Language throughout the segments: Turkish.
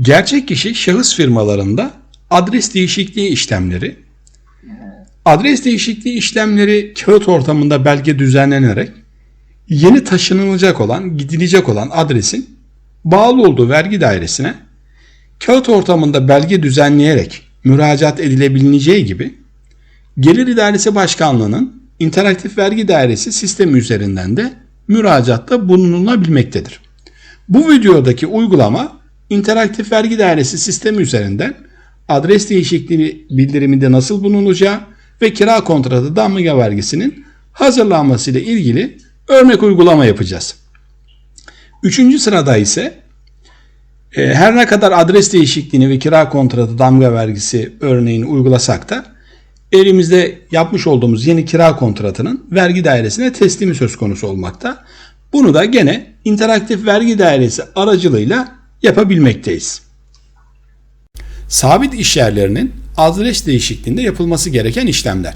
Gerçek kişi şahıs firmalarında adres değişikliği işlemleri, adres değişikliği işlemleri kağıt ortamında belge düzenlenerek yeni taşınılacak olan, gidilecek olan adresin bağlı olduğu vergi dairesine kağıt ortamında belge düzenleyerek müracaat edilebileceği gibi Gelir İdaresi Başkanlığı'nın interaktif vergi dairesi sistemi üzerinden de müracaatta bulunulabilmektedir. Bu videodaki uygulama interaktif vergi dairesi sistemi üzerinden adres değişikliği bildiriminde nasıl bulunulacağı ve kira kontratı damga vergisinin hazırlanması ile ilgili örnek uygulama yapacağız. Üçüncü sırada ise e, her ne kadar adres değişikliğini ve kira kontratı damga vergisi örneğini uygulasak da elimizde yapmış olduğumuz yeni kira kontratının vergi dairesine teslimi söz konusu olmakta. Bunu da gene interaktif vergi dairesi aracılığıyla yapabilmekteyiz. Sabit iş yerlerinin adres değişikliğinde yapılması gereken işlemler.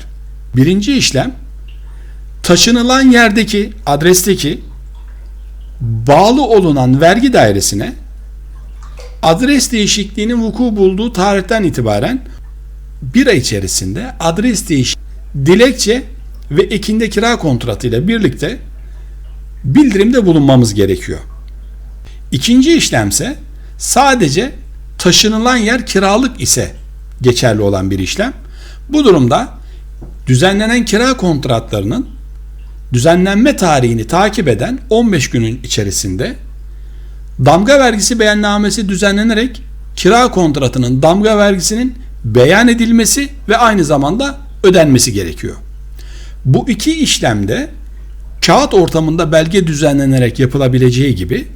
Birinci işlem taşınılan yerdeki adresteki bağlı olunan vergi dairesine adres değişikliğinin vuku bulduğu tarihten itibaren bir ay içerisinde adres değiş dilekçe ve ekinde kira kontratı ile birlikte bildirimde bulunmamız gerekiyor. İkinci işlemse sadece taşınılan yer kiralık ise geçerli olan bir işlem. Bu durumda düzenlenen kira kontratlarının düzenlenme tarihini takip eden 15 günün içerisinde damga vergisi beyannamesi düzenlenerek kira kontratının damga vergisinin beyan edilmesi ve aynı zamanda ödenmesi gerekiyor. Bu iki işlemde kağıt ortamında belge düzenlenerek yapılabileceği gibi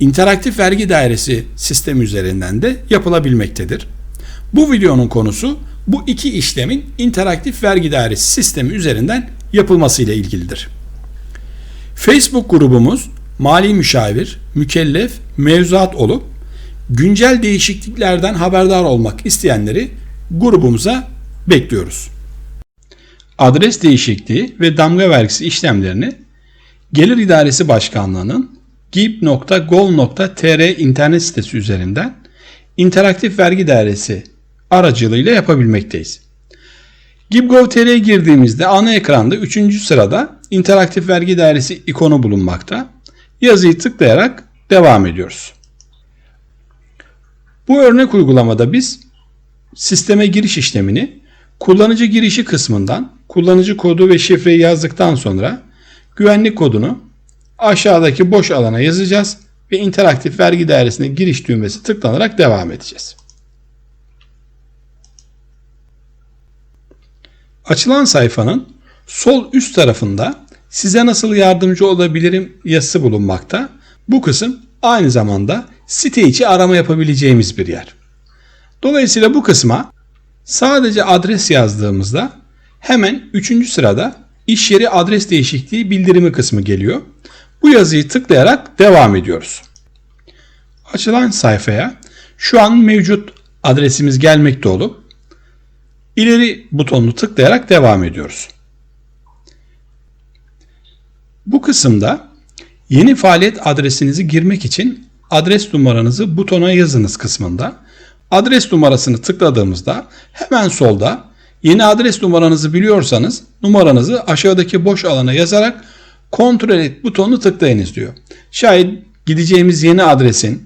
interaktif vergi dairesi sistemi üzerinden de yapılabilmektedir. Bu videonun konusu bu iki işlemin interaktif vergi dairesi sistemi üzerinden yapılması ile ilgilidir. Facebook grubumuz mali müşavir, mükellef, mevzuat olup güncel değişikliklerden haberdar olmak isteyenleri grubumuza bekliyoruz. Adres değişikliği ve damga vergisi işlemlerini Gelir İdaresi Başkanlığı'nın gib.gov.tr internet sitesi üzerinden interaktif vergi dairesi aracılığıyla yapabilmekteyiz. Gib.gov.tr'ye girdiğimizde ana ekranda 3. sırada interaktif vergi dairesi ikonu bulunmakta. Yazıyı tıklayarak devam ediyoruz. Bu örnek uygulamada biz sisteme giriş işlemini kullanıcı girişi kısmından kullanıcı kodu ve şifreyi yazdıktan sonra güvenlik kodunu aşağıdaki boş alana yazacağız ve interaktif vergi dairesine giriş düğmesi tıklanarak devam edeceğiz. Açılan sayfanın sol üst tarafında size nasıl yardımcı olabilirim yazısı bulunmakta. Bu kısım aynı zamanda site içi arama yapabileceğimiz bir yer. Dolayısıyla bu kısma sadece adres yazdığımızda hemen 3. sırada iş yeri adres değişikliği bildirimi kısmı geliyor. Bu yazıyı tıklayarak devam ediyoruz. Açılan sayfaya şu an mevcut adresimiz gelmekte olup ileri butonunu tıklayarak devam ediyoruz. Bu kısımda yeni faaliyet adresinizi girmek için adres numaranızı butona yazınız kısmında adres numarasını tıkladığımızda hemen solda yeni adres numaranızı biliyorsanız numaranızı aşağıdaki boş alana yazarak kontrol et butonunu tıklayınız diyor. Şayet gideceğimiz yeni adresin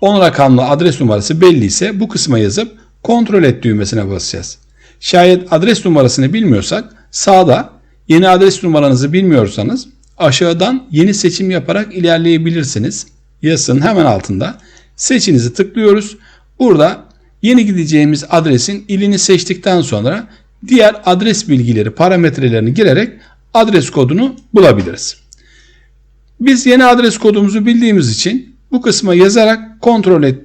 10 rakamlı adres numarası belli ise bu kısma yazıp kontrol et düğmesine basacağız. Şayet adres numarasını bilmiyorsak sağda yeni adres numaranızı bilmiyorsanız aşağıdan yeni seçim yaparak ilerleyebilirsiniz. Yazısının hemen altında seçinizi tıklıyoruz. Burada yeni gideceğimiz adresin ilini seçtikten sonra diğer adres bilgileri parametrelerini girerek adres kodunu bulabiliriz. Biz yeni adres kodumuzu bildiğimiz için bu kısma yazarak kontrol et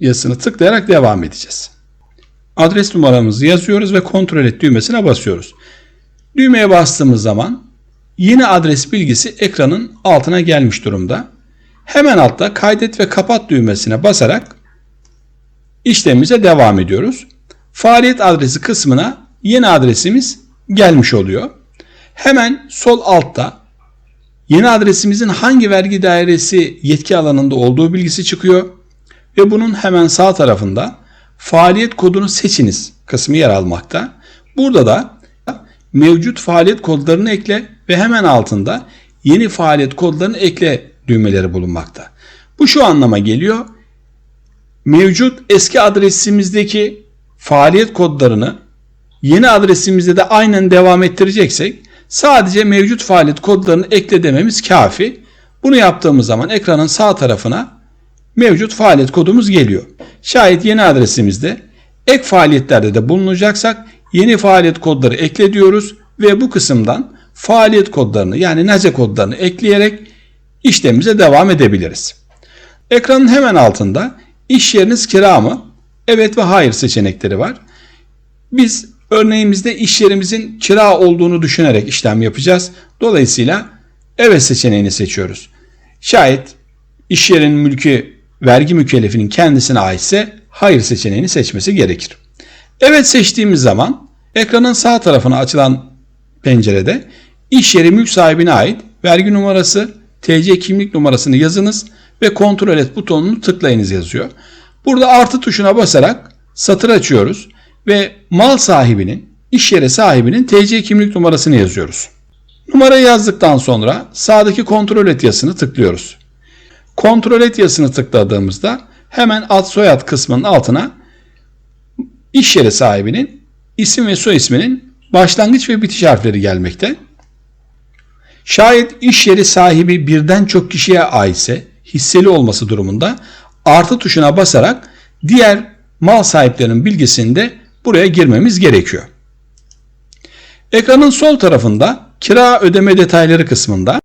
yazısını tıklayarak devam edeceğiz. Adres numaramızı yazıyoruz ve kontrol et düğmesine basıyoruz. Düğmeye bastığımız zaman yeni adres bilgisi ekranın altına gelmiş durumda. Hemen altta kaydet ve kapat düğmesine basarak işlemimize devam ediyoruz. Faaliyet adresi kısmına yeni adresimiz gelmiş oluyor. Hemen sol altta yeni adresimizin hangi vergi dairesi yetki alanında olduğu bilgisi çıkıyor. ve bunun hemen sağ tarafında faaliyet kodunu seçiniz kısmı yer almakta. Burada da mevcut faaliyet kodlarını ekle ve hemen altında yeni faaliyet kodlarını ekle düğmeleri bulunmakta. Bu şu anlama geliyor. Mevcut eski adresimizdeki faaliyet kodlarını yeni adresimizde de aynen devam ettireceksek sadece mevcut faaliyet kodlarını ekle dememiz kafi. Bunu yaptığımız zaman ekranın sağ tarafına mevcut faaliyet kodumuz geliyor. Şayet yeni adresimizde ek faaliyetlerde de bulunacaksak yeni faaliyet kodları ekle diyoruz ve bu kısımdan faaliyet kodlarını yani nace kodlarını ekleyerek işlemimize devam edebiliriz. Ekranın hemen altında iş yeriniz kira mı? Evet ve hayır seçenekleri var. Biz örneğimizde iş yerimizin kira olduğunu düşünerek işlem yapacağız. Dolayısıyla evet seçeneğini seçiyoruz. Şayet iş yerinin mülkü vergi mükellefinin kendisine aitse hayır seçeneğini seçmesi gerekir. Evet seçtiğimiz zaman ekranın sağ tarafına açılan pencerede iş yeri mülk sahibine ait vergi numarası, TC kimlik numarasını yazınız ve kontrol et butonunu tıklayınız yazıyor. Burada artı tuşuna basarak satır açıyoruz ve mal sahibinin, iş yeri sahibinin TC kimlik numarasını yazıyoruz. Numarayı yazdıktan sonra sağdaki kontrol et yazısını tıklıyoruz. Kontrol et yazısını tıkladığımızda hemen ad soyad kısmının altına iş yeri sahibinin isim ve soy isminin başlangıç ve bitiş harfleri gelmekte. Şayet iş yeri sahibi birden çok kişiye aitse hisseli olması durumunda artı tuşuna basarak diğer mal sahiplerinin bilgisini de buraya girmemiz gerekiyor. Ekranın sol tarafında kira ödeme detayları kısmında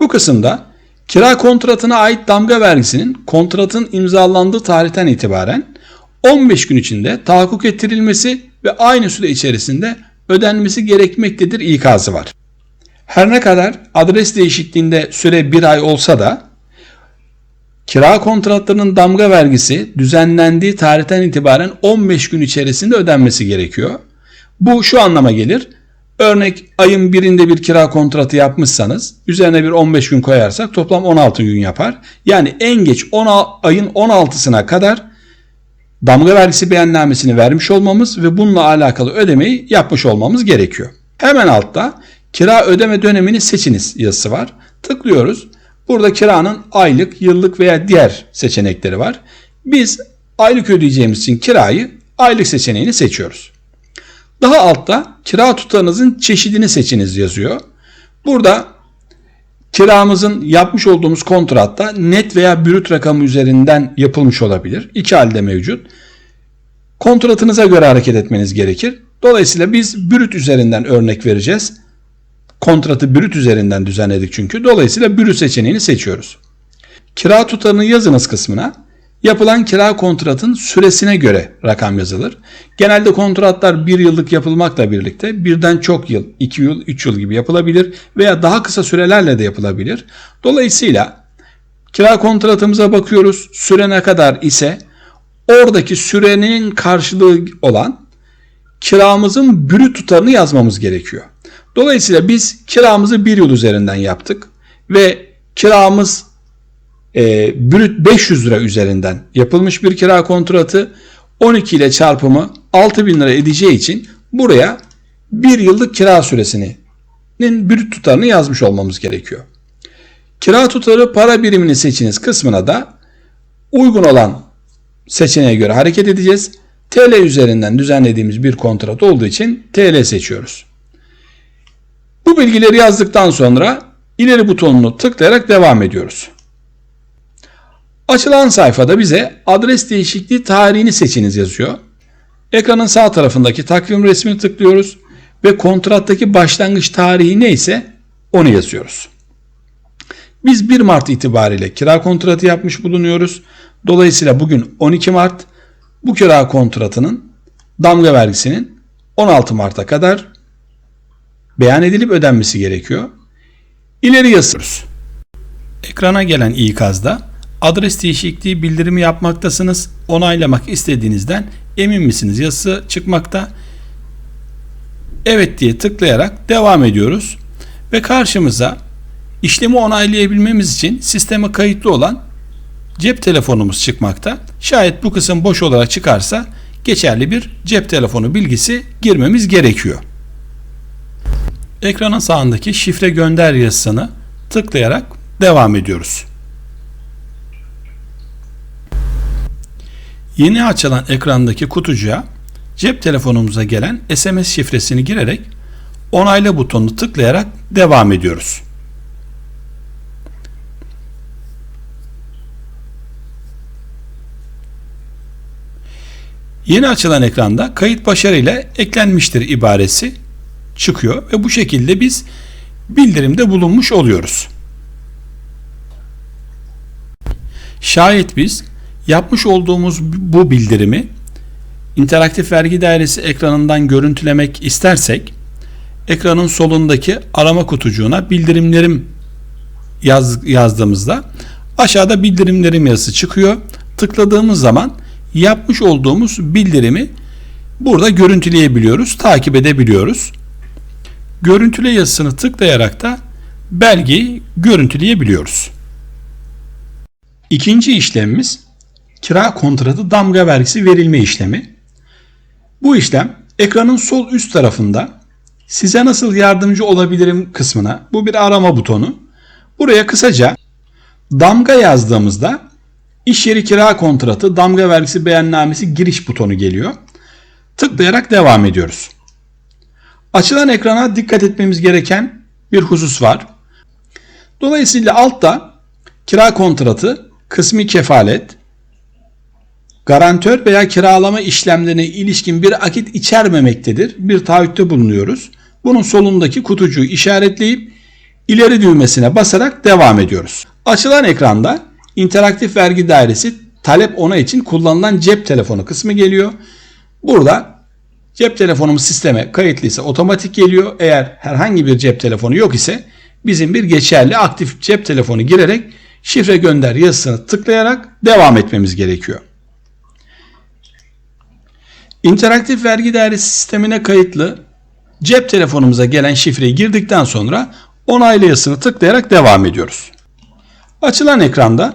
bu kısımda kira kontratına ait damga vergisinin kontratın imzalandığı tarihten itibaren 15 gün içinde tahakkuk ettirilmesi ve aynı süre içerisinde ödenmesi gerekmektedir ikazı var. Her ne kadar adres değişikliğinde süre bir ay olsa da kira kontratlarının damga vergisi düzenlendiği tarihten itibaren 15 gün içerisinde ödenmesi gerekiyor. Bu şu anlama gelir. Örnek ayın birinde bir kira kontratı yapmışsanız üzerine bir 15 gün koyarsak toplam 16 gün yapar. Yani en geç 10 ayın 16'sına kadar damga vergisi beyannamesini vermiş olmamız ve bununla alakalı ödemeyi yapmış olmamız gerekiyor. Hemen altta kira ödeme dönemini seçiniz yazısı var. Tıklıyoruz. Burada kiranın aylık, yıllık veya diğer seçenekleri var. Biz aylık ödeyeceğimiz için kirayı aylık seçeneğini seçiyoruz. Daha altta kira tutarınızın çeşidini seçiniz yazıyor. Burada kiramızın yapmış olduğumuz kontratta net veya brüt rakamı üzerinden yapılmış olabilir. İki halde mevcut. Kontratınıza göre hareket etmeniz gerekir. Dolayısıyla biz brüt üzerinden örnek vereceğiz. Kontratı brüt üzerinden düzenledik çünkü. Dolayısıyla brüt seçeneğini seçiyoruz. Kira tutarını yazınız kısmına yapılan kira kontratın süresine göre rakam yazılır. Genelde kontratlar bir yıllık yapılmakla birlikte birden çok yıl, iki yıl, üç yıl gibi yapılabilir veya daha kısa sürelerle de yapılabilir. Dolayısıyla kira kontratımıza bakıyoruz. Süre ne kadar ise oradaki sürenin karşılığı olan kiramızın brüt tutarını yazmamız gerekiyor. Dolayısıyla biz kiramızı bir yıl üzerinden yaptık ve kiramız e, brüt 500 lira üzerinden yapılmış bir kira kontratı 12 ile çarpımı 6000 lira edeceği için buraya bir yıllık kira süresinin brüt tutarını yazmış olmamız gerekiyor. Kira tutarı para birimini seçiniz kısmına da uygun olan seçeneğe göre hareket edeceğiz. TL üzerinden düzenlediğimiz bir kontrat olduğu için TL seçiyoruz. Bu bilgileri yazdıktan sonra ileri butonunu tıklayarak devam ediyoruz. Açılan sayfada bize adres değişikliği tarihini seçiniz yazıyor. Ekranın sağ tarafındaki takvim resmini tıklıyoruz ve kontrattaki başlangıç tarihi neyse onu yazıyoruz. Biz 1 Mart itibariyle kira kontratı yapmış bulunuyoruz. Dolayısıyla bugün 12 Mart bu kira kontratının damga vergisinin 16 Mart'a kadar beyan edilip ödenmesi gerekiyor. İleri yazıyoruz. Ekrana gelen ikazda adres değişikliği bildirimi yapmaktasınız. Onaylamak istediğinizden emin misiniz yazısı çıkmakta. Evet diye tıklayarak devam ediyoruz. Ve karşımıza işlemi onaylayabilmemiz için sisteme kayıtlı olan cep telefonumuz çıkmakta. Şayet bu kısım boş olarak çıkarsa geçerli bir cep telefonu bilgisi girmemiz gerekiyor. Ekranın sağındaki şifre gönder yazısını tıklayarak devam ediyoruz. Yeni açılan ekrandaki kutucuğa cep telefonumuza gelen SMS şifresini girerek onayla butonunu tıklayarak devam ediyoruz. Yeni açılan ekranda kayıt başarıyla eklenmiştir ibaresi çıkıyor ve bu şekilde biz bildirimde bulunmuş oluyoruz. Şayet biz yapmış olduğumuz bu bildirimi interaktif vergi dairesi ekranından görüntülemek istersek ekranın solundaki arama kutucuğuna bildirimlerim yaz, yazdığımızda aşağıda bildirimlerim yazısı çıkıyor. Tıkladığımız zaman yapmış olduğumuz bildirimi burada görüntüleyebiliyoruz, takip edebiliyoruz. Görüntüle yazısını tıklayarak da belgeyi görüntüleyebiliyoruz. İkinci işlemimiz kira kontratı damga vergisi verilme işlemi. Bu işlem ekranın sol üst tarafında size nasıl yardımcı olabilirim kısmına bu bir arama butonu. Buraya kısaca damga yazdığımızda iş yeri kira kontratı damga vergisi beyannamesi giriş butonu geliyor. Tıklayarak devam ediyoruz. Açılan ekrana dikkat etmemiz gereken bir husus var. Dolayısıyla altta kira kontratı, kısmi kefalet, garantör veya kiralama işlemlerine ilişkin bir akit içermemektedir. Bir taahhütte bulunuyoruz. Bunun solundaki kutucuğu işaretleyip ileri düğmesine basarak devam ediyoruz. Açılan ekranda interaktif vergi dairesi talep ona için kullanılan cep telefonu kısmı geliyor. Burada cep telefonumuz sisteme kayıtlıysa otomatik geliyor. Eğer herhangi bir cep telefonu yok ise bizim bir geçerli aktif cep telefonu girerek şifre gönder yazısını tıklayarak devam etmemiz gerekiyor. İnteraktif vergi dairesi sistemine kayıtlı cep telefonumuza gelen şifreyi girdikten sonra onayla yazısını tıklayarak devam ediyoruz. Açılan ekranda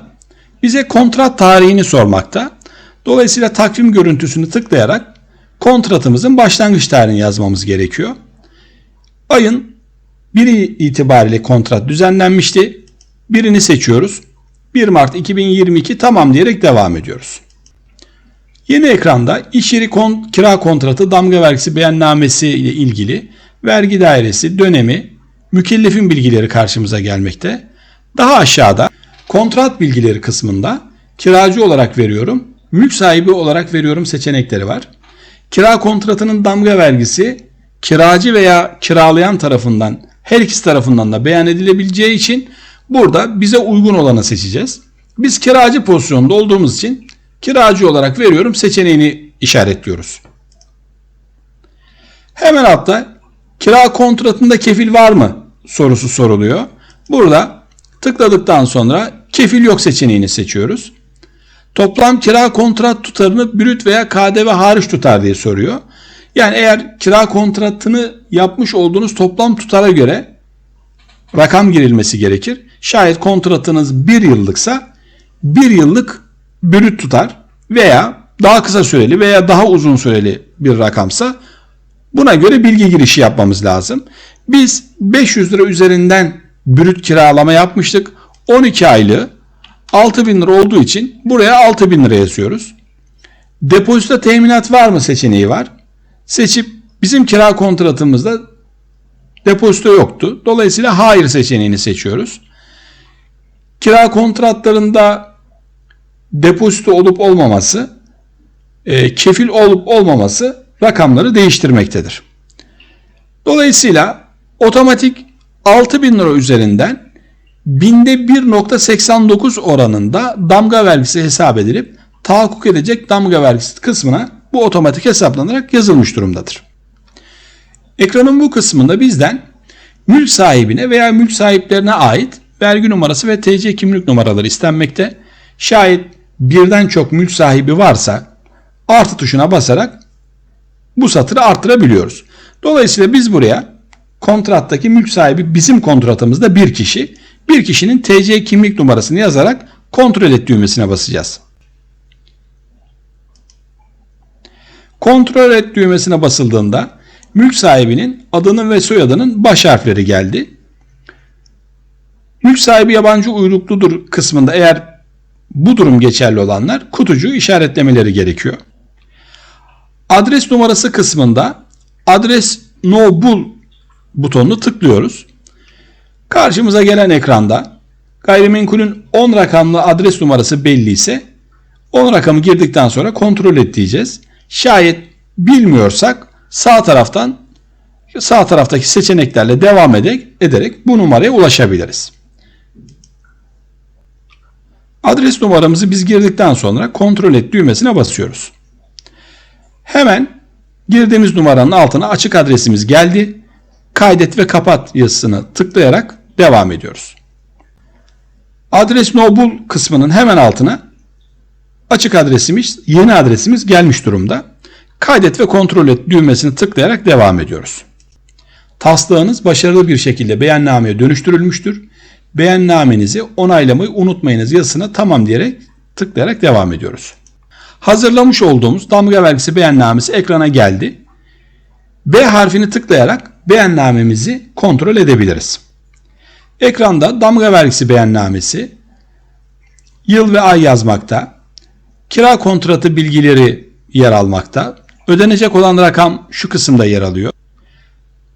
bize kontrat tarihini sormakta. Dolayısıyla takvim görüntüsünü tıklayarak kontratımızın başlangıç tarihini yazmamız gerekiyor. Ayın 1'i itibariyle kontrat düzenlenmişti. Birini seçiyoruz. 1 Mart 2022 tamam diyerek devam ediyoruz. Yeni ekranda iş yeri kon, kira kontratı damga vergisi beyannamesi ile ilgili vergi dairesi, dönemi, mükellefin bilgileri karşımıza gelmekte. Daha aşağıda kontrat bilgileri kısmında kiracı olarak veriyorum, mülk sahibi olarak veriyorum seçenekleri var. Kira kontratının damga vergisi kiracı veya kiralayan tarafından her ikisi tarafından da beyan edilebileceği için burada bize uygun olanı seçeceğiz. Biz kiracı pozisyonda olduğumuz için kiracı olarak veriyorum seçeneğini işaretliyoruz. Hemen altta kira kontratında kefil var mı sorusu soruluyor. Burada tıkladıktan sonra kefil yok seçeneğini seçiyoruz. Toplam kira kontrat tutarını brüt veya KDV hariç tutar diye soruyor. Yani eğer kira kontratını yapmış olduğunuz toplam tutara göre rakam girilmesi gerekir. Şayet kontratınız bir yıllıksa bir yıllık brüt tutar veya daha kısa süreli veya daha uzun süreli bir rakamsa buna göre bilgi girişi yapmamız lazım. Biz 500 lira üzerinden brüt kiralama yapmıştık. 12 aylığı 6000 lira olduğu için buraya 6000 lira yazıyoruz. Depozito teminat var mı seçeneği var. Seçip bizim kira kontratımızda depozito yoktu. Dolayısıyla hayır seçeneğini seçiyoruz. Kira kontratlarında depozito olup olmaması, e, kefil olup olmaması rakamları değiştirmektedir. Dolayısıyla otomatik 6000 lira üzerinden binde 1.89 oranında damga vergisi hesap edilip tahakkuk edecek damga vergisi kısmına bu otomatik hesaplanarak yazılmış durumdadır. Ekranın bu kısmında bizden mülk sahibine veya mülk sahiplerine ait vergi numarası ve TC kimlik numaraları istenmekte. Şayet birden çok mülk sahibi varsa artı tuşuna basarak bu satırı arttırabiliyoruz. Dolayısıyla biz buraya kontrattaki mülk sahibi bizim kontratımızda bir kişi, bir kişinin TC kimlik numarasını yazarak kontrol et düğmesine basacağız. Kontrol et düğmesine basıldığında mülk sahibinin adının ve soyadının baş harfleri geldi. Mülk sahibi yabancı uyrukludur kısmında eğer bu durum geçerli olanlar kutucuğu işaretlemeleri gerekiyor. Adres numarası kısmında adres no bul butonunu tıklıyoruz. Karşımıza gelen ekranda gayrimenkulün 10 rakamlı adres numarası belli ise 10 rakamı girdikten sonra kontrol et diyeceğiz. Şayet bilmiyorsak sağ taraftan sağ taraftaki seçeneklerle devam ederek, ederek bu numaraya ulaşabiliriz. Adres numaramızı biz girdikten sonra kontrol et düğmesine basıyoruz. Hemen girdiğimiz numaranın altına açık adresimiz geldi. Kaydet ve kapat yazısını tıklayarak devam ediyoruz. Adres no bul kısmının hemen altına açık adresimiz, yeni adresimiz gelmiş durumda. Kaydet ve kontrol et düğmesini tıklayarak devam ediyoruz. Taslağınız başarılı bir şekilde beyannameye dönüştürülmüştür. Beyannamenizi onaylamayı unutmayınız yazısına tamam diyerek tıklayarak devam ediyoruz. Hazırlamış olduğumuz damga vergisi beyannamesi ekrana geldi. B harfini tıklayarak beyannamemizi kontrol edebiliriz. Ekranda damga vergisi beyannamesi, yıl ve ay yazmakta, kira kontratı bilgileri yer almakta, ödenecek olan rakam şu kısımda yer alıyor.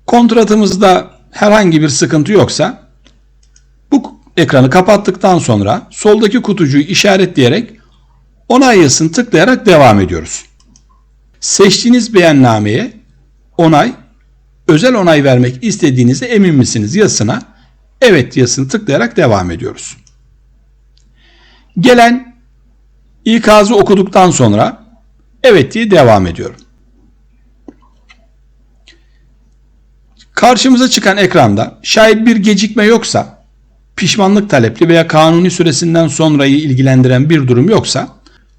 Kontratımızda herhangi bir sıkıntı yoksa bu ekranı kapattıktan sonra soldaki kutucuğu işaretleyerek onay yazısını tıklayarak devam ediyoruz. Seçtiğiniz beyannameye onay, özel onay vermek istediğinizde emin misiniz yazısına evet yazısını tıklayarak devam ediyoruz. Gelen ikazı okuduktan sonra evet diye devam ediyorum. Karşımıza çıkan ekranda şayet bir gecikme yoksa, pişmanlık talepli veya kanuni süresinden sonrayı ilgilendiren bir durum yoksa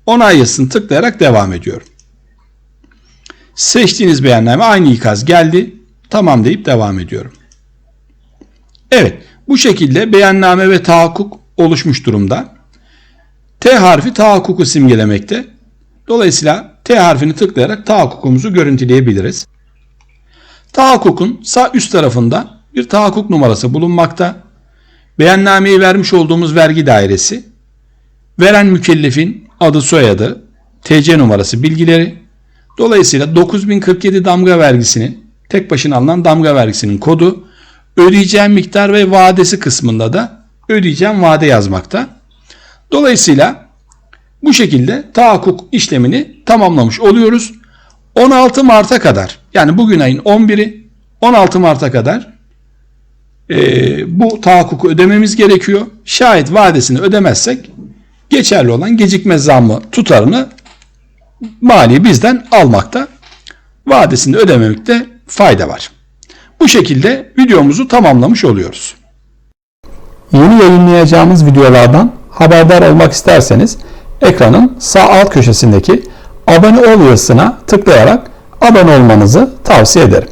onay yazısını tıklayarak devam ediyorum. Seçtiğiniz beyanname aynı ikaz geldi. Tamam deyip devam ediyorum. Evet bu şekilde beyanname ve tahakkuk oluşmuş durumda. T harfi tahakkuku simgelemekte. Dolayısıyla T harfini tıklayarak tahakkukumuzu görüntüleyebiliriz. Tahakkukun sağ üst tarafında bir tahakkuk numarası bulunmakta. Beyannameyi vermiş olduğumuz vergi dairesi, veren mükellefin adı soyadı, TC numarası bilgileri, dolayısıyla 9047 damga vergisinin tek başına alınan damga vergisinin kodu, ödeyeceğim miktar ve vadesi kısmında da ödeyeceğim vade yazmakta. Dolayısıyla bu şekilde tahakkuk işlemini tamamlamış oluyoruz. 16 Mart'a kadar yani bugün ayın 11'i 16 Mart'a kadar e, bu tahakkuku ödememiz gerekiyor. Şayet vadesini ödemezsek geçerli olan gecikme zammı tutarını mali bizden almakta. Vadesini ödememekte fayda var. Bu şekilde videomuzu tamamlamış oluyoruz. Yeni yayınlayacağımız videolardan haberdar olmak isterseniz ekranın sağ alt köşesindeki abone ol yazısına tıklayarak abone olmanızı tavsiye ederim.